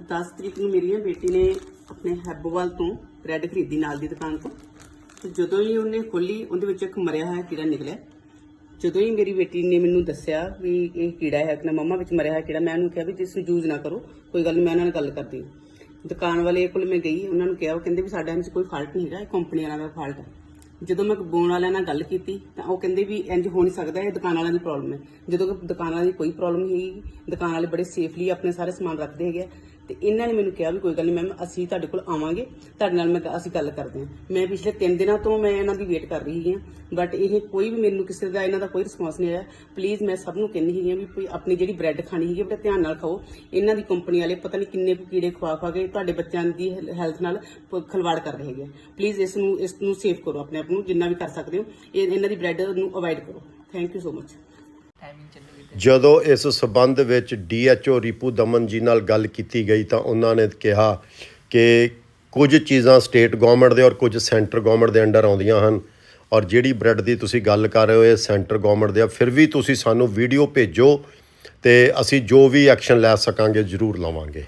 10 ਤਰੀਕ ਨੂੰ ਮੇਰੀ ਨਾ ਬੇਟੀ ਨੇ ਆਪਣੇ ਹੈਬੋਵਾਲ ਤੋਂ ਬ੍ਰੈਡ ਖਰੀਦੀ ਨਾਲ ਦੀ ਦੁਕਾਨ ਤੋਂ। ਤੇ ਜਦੋਂ ਹੀ ਉਹਨੇ ਖੋਲੀ ਉਹਦੇ ਵਿੱਚ ਇੱਕ ਮਰਿਆ ਹੋਇਆ ਕੀੜਾ ਨਿਕਲਿਆ। ਜਦੋਂ ਹੀ ਮੇਰੀ ਬੇਟੀ ਨੇ ਮੈਨੂੰ ਦੱਸਿਆ ਵੀ ਇਹ ਕੀੜਾ ਹੈ ਕਿ ਮੰਮਾ ਵਿੱਚ ਮਰਿਆ ਹੋਇਆ ਕੀੜਾ, ਮੈਂ ਉਹਨੂੰ ਕਿਹਾ ਵੀ ਤੁਸੀਂ ਯੂਜ਼ ਨਾ ਕਰੋ, ਕੋਈ ਗੱਲ ਨਹੀਂ ਮੈਂ ਉਹਨਾਂ ਨਾਲ ਗੱਲ ਕਰਦੀ ਦੁਕਾਨ ਵਾਲੇ ਕੋਲ ਮੈਂ ਗਈ, ਉਹਨਾਂ ਨੂੰ ਕਿਹਾ, ਉਹ ਕਹਿੰਦੇ ਵੀ ਸਾਡੇ ਵਿੱਚ ਕੋਈ ਫਾਲਟ ਨਹੀਂ ਹੈਗਾ, ਇਹ ਕੰਪਨੀ ਵਾਲਿਆਂ ਦਾ ਫਾਲਟ ਹੈ। ਜਦੋਂ ਮੈਂ ਬੋਨ ਵਾਲਿਆਂ ਨਾਲ ਗੱਲ ਕੀਤੀ, ਤਾਂ ਉਹ ਕਹਿੰਦੇ ਵੀ ਇੰਜ ਹੋ ਨਹੀਂ ਸਕਦਾ, ਇਹ ਦੁਕਾਨ ਵਾਲਿਆਂ ਦੀ ਪ੍ਰੋਬਲਮ ਹੈ। ਜਦੋਂ ਕਿ ਦੁਕਾਨ ਵਾਲਿਆਂ ਦੀ ਕੋਈ ਪ੍ਰੋਬਲਮ ਨਹੀਂ ਹੈਗੀ, ਦੁਕਾਨ ਵਾਲੇ ਬੜੇ ਸੇਫਲੀ ਆਪਣੇ ਸਾਰੇ ਸਮਾਨ ਰੱਖਦੇ ਹੈਗੇ ਆ। ਤੇ ਇਹਨਾਂ ਨੇ ਮੈਨੂੰ ਕਿਹਾ ਵੀ ਕੋਈ ਗੱਲ ਨਹੀਂ ਮੈਮ, ਅਸੀਂ ਤੁਹਾਡੇ ਕੋਲ ਆਵਾਂਗੇ, ਤੁਹਾਡੇ ਨਾਲ ਮੈਂ ਅਸੀਂ ਗੱਲ ਕਰਦੇ ਹਾਂ। ਮੈਂ ਪਿਛਲੇ 3 ਦਿਨਾਂ ਤੋਂ ਮੈਂ ਇਹਨਾਂ ਦੀ ਵੇਟ ਕਰ ਰਹੀ ਹਾਂ ਬਟ ਇਹ ਕੋਈ ਵੀ ਮੈਨੂੰ ਕਿਸੇ ਦਾ ਇਹਨਾਂ ਦਾ ਕੋਈ ਰਿਸਪਾਂਸ ਨਹੀਂ ਆਇਆ। ਪਲੀਜ਼ ਮੈਂ ਸਭ ਨੂੰ ਕਹਿੰਦੀ ਹੈਗੀ ਹਾਂ ਵੀ ਕੋਈ ਆਪਣੀ ਜਿਹੜੀ ਬ੍ਰੈਡ ਖਾਣੀ ਹੈਗੀ ਬੜਾ ਧਿਆਨ ਨਾਲ ਖਾਓ। ਇਹਨਾਂ ਦੀ ਕੰਪਨੀ ਵਾਲੇ ਪਤਾ ਨਹੀਂ ਕਿੰਨੇ ਕੁ ਕੀੜੇ ਖਵਾ ਖਵਾ ਕੇ ਤੁਹਾਡੇ ਬੱਚਿਆਂ ਦੀ ਹੈਲਥ ਨਾਲ ਪ- ਖਿਲਵਾੜ ਕਰ ਰਹੇ ਹੈਗੇ ਪਲੀਜ਼ ਇਸ ਨੂੰ ਇਸ ਨੂੰ ਸੇਵ ਕਰੋ ਆਪਣੇ ਆਪ ਨੂੰ, ਜਿੰਨਾ ਵੀ ਕਰ ਸਕਦੇ ਹੋ। ਇਹ, ਇਹਨਾਂ ਦੀ ਬ੍ਰੈਡ ਨੂੰ ਅਵੋਇਡ ਕਰੋ। ਥੈਂਕ ਯੂ ਸੋ ਮਚ ਜਦੋਂ ਇਸ ਸਬੰਧ ਵਿੱਚ ਡੀਐਚਓ ਰਿਪੂ ਦਮਨ ਜੀ ਨਾਲ ਗੱਲ ਕੀਤੀ ਗਈ ਤਾਂ ਉਹਨਾਂ ਨੇ ਕਿਹਾ ਕਿ ਕੁਝ ਚੀਜ਼ਾਂ ਸਟੇਟ ਗਵਰਨਮੈਂਟ ਦੇ ਔਰ ਕੁਝ ਸੈਂਟਰ ਗਵਰਨਮੈਂਟ ਦੇ ਅੰਡਰ ਆਉਂਦੀਆਂ ਹਨ ਔਰ ਜਿਹੜੀ ਬ੍ਰੈਡ ਦੀ ਤੁਸੀਂ ਗੱਲ ਕਰ ਰਹੇ ਹੋ ਇਹ ਸੈਂਟਰ ਗਵਰਨਮੈਂਟ ਦੇ ਆ, ਫਿਰ ਵੀ ਤੁਸੀਂ ਸਾਨੂੰ ਵੀਡੀਓ ਭੇਜੋ ਤੇ ਅਸੀਂ ਜੋ ਵੀ ਐਕਸ਼ਨ ਲੈ ਸਕਾਂਗੇ ਜ਼ਰੂਰ ਲਵਾਂਗੇ।